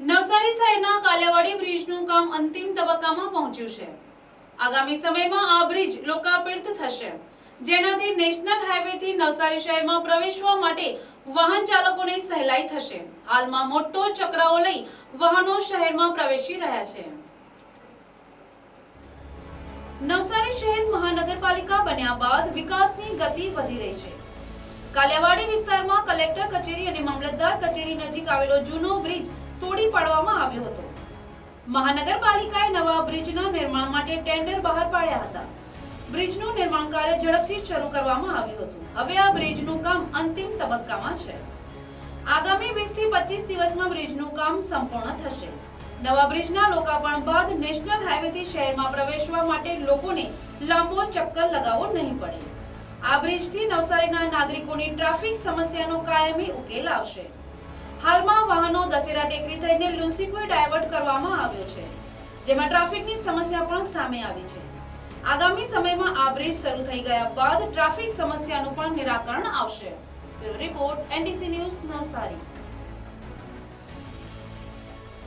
નવસારી શહેરના કાલિયાવાડી બ્રિજનું કામ અંતિમ તબક્કામાં પહોંચ્યું છે. આગામી સમયમાં આ બ્રિજ લોકાર્પિત થશે. જેનાથી નેશનલ હાઈવેથી નવસારી શહેરમાં પ્રવેશવા માટે વાહન ચાલકોને સહેલાઈ થશે. હાલમાં મોટો ચક્રાઓ લઈ વાહનો શહેરમાં પ્રવેશી રહ્યા છે. નવસારી શહેર મહાનગરપાલિકા બન્યા બાદ વિકાસની ગતિ વધી રહી છે. કાલિયાવાડી વિસ્તારમાં કલેક્ટર કચેરી અને મામલતદાર કચેરી નજીક આવેલો જૂનો બ્રિજ તોડી પાડવામાં આવ્યો હતો. મહાનગરપાલિકાએ નવા બ્રિજના નિર્માણ માટે ટેન્ડર બહાર પાડ્યા હતા. બ્રિજનું નિર્માણ કાર્ય ઝડપથી શરૂ કરવામાં આવ્યું હતું. હવે આ બ્રિજનું કામ અંતિમ તબક્કામાં છે. આગામી 20 થી 25 દિવસમાં બ્રિજનું કામ સંપૂર્ણ થશે. નવા બ્રિજના લોકાર્પણ બાદ નેશનલ હાઈવેથી શહેરમાં પ્રવેશવા માટે લોકોને લાંબો ચક્કર લગાવવો નહીં પડે. આ બ્રિજથી નવસારીના નાગરિકોની ટ્રાફિક સમસ્યાનો કાયમી ઉકેલ આવશે. હાલમાં વાહનો દશેરા ટેકરી થઈને લુન્સીકુઈ ડાયવર્ટ કરવામાં આવ્યો છે, જેમાં ટ્રાફિકની સમસ્યા પણ સામે આવી છે. આગામી સમયમાં આ બ્રિજ શરૂ થઈ ગયા બાદ ટ્રાફિક સમસ્યાનું પણ નિરાકરણ આવશે. Bureau report, NDC news Navsari.